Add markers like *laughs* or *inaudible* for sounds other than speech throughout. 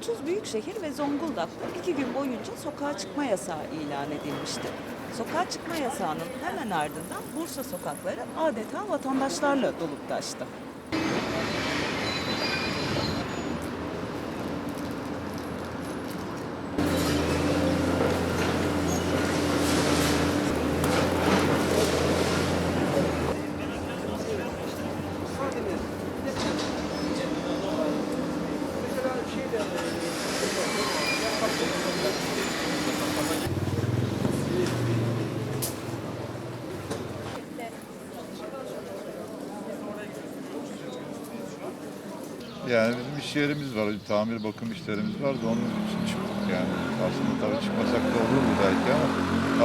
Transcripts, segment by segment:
30 büyük şehir ve Zonguldak'ta iki gün boyunca sokağa çıkma yasağı ilan edilmişti. Sokağa çıkma yasağının hemen ardından Bursa sokakları adeta vatandaşlarla dolup taştı. Yani bizim iş yerimiz var, tamir bakım işlerimiz var da onun için çıktık yani. Aslında tabii çıkmasak da olurdu belki ama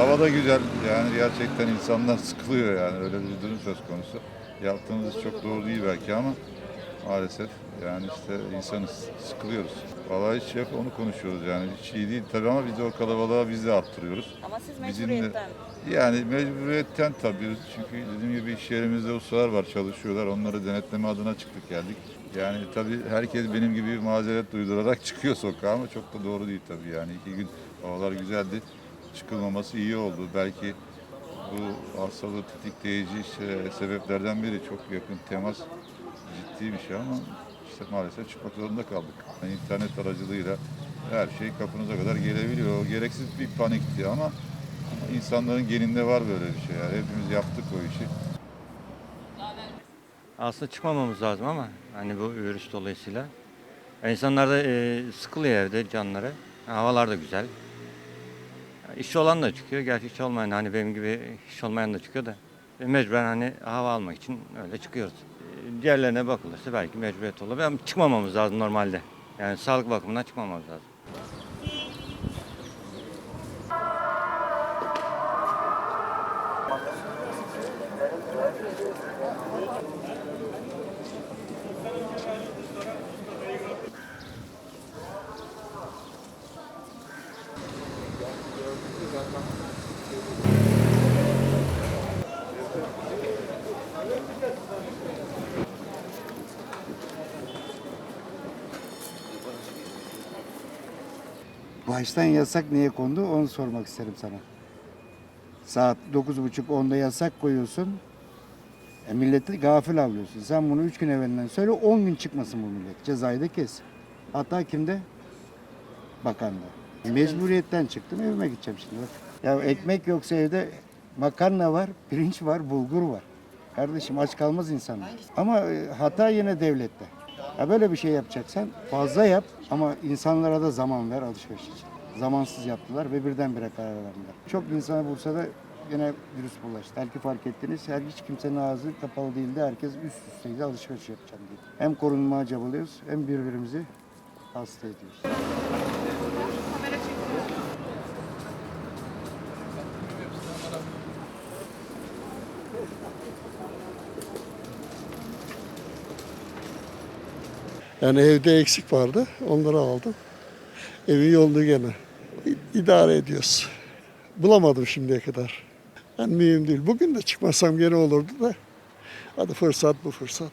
hava da güzel. Yani gerçekten insanlar sıkılıyor yani öyle bir durum söz konusu. Yaptığımız iş çok doğru değil belki ama maalesef. Yani işte insanız, sıkılıyoruz. Vallahi hiç hep onu konuşuyoruz yani. Hiç iyi değil. Tabii ama biz de o kalabalığa biz de arttırıyoruz. Ama siz Bizim de- mecburiyetten. Yani mecburiyetten tabii. Çünkü dediğim gibi iş yerimizde ustalar var çalışıyorlar. Onları denetleme adına çıktık geldik. Yani tabii herkes benim gibi mazeret duydurarak *laughs* çıkıyor sokağa ama çok da doğru değil tabii. Yani iki gün havalar güzeldi. Çıkılmaması iyi oldu. Belki bu hastalığı tetikleyici işte sebeplerden biri. Çok yakın temas ciddi bir şey ama işte maalesef çıkmak zorunda kaldık. Yani internet aracılığıyla her şey kapınıza kadar gelebiliyor. O gereksiz bir panikti ama insanların geninde var böyle bir şey. Yani hepimiz yaptık o işi. Aslında çıkmamamız lazım ama hani bu virüs dolayısıyla. Yani da e, sıkılıyor evde canları. Havalar da güzel. İşçi olan da çıkıyor. Gerçi iş olmayan hani benim gibi iş olmayan da çıkıyor da. E, mecburen hani hava almak için öyle çıkıyoruz. Diğerlerine bakılırsa belki mecburiyet olabilir ama çıkmamamız lazım normalde. Yani sağlık bakımından çıkmamamız lazım. Baştan yasak niye kondu onu sormak isterim sana. Saat 9.30-10'da yasak koyuyorsun. E, milleti gafil avlıyorsun. Sen bunu 3 gün evvelinden söyle 10 gün çıkmasın bu millet. Cezayı da kes. Hatta kimde? Bakanda. Mecburiyetten çıktım evime gideceğim şimdi bak. Ya ekmek yoksa evde makarna var, pirinç var, bulgur var. Kardeşim aç kalmaz insanlar. Ama e, hata yine devlette. Ya böyle bir şey yapacaksan fazla yap ama insanlara da zaman ver alışveriş için. Zamansız yaptılar ve birdenbire karar verdiler. Çok insana Bursa'da yine virüs bulaştı. Belki fark ettiniz her hiç kimsenin ağzı kapalı değildi. Herkes üst üsteydi alışveriş yapacağım diye. Hem korunmaya çabalıyoruz hem birbirimizi hasta ediyoruz. Yani evde eksik vardı. Onları aldım. Evi yoldu gene. İdare ediyoruz. Bulamadım şimdiye kadar. Yani mühim değil. Bugün de çıkmasam gene olurdu da. Hadi fırsat bu fırsat.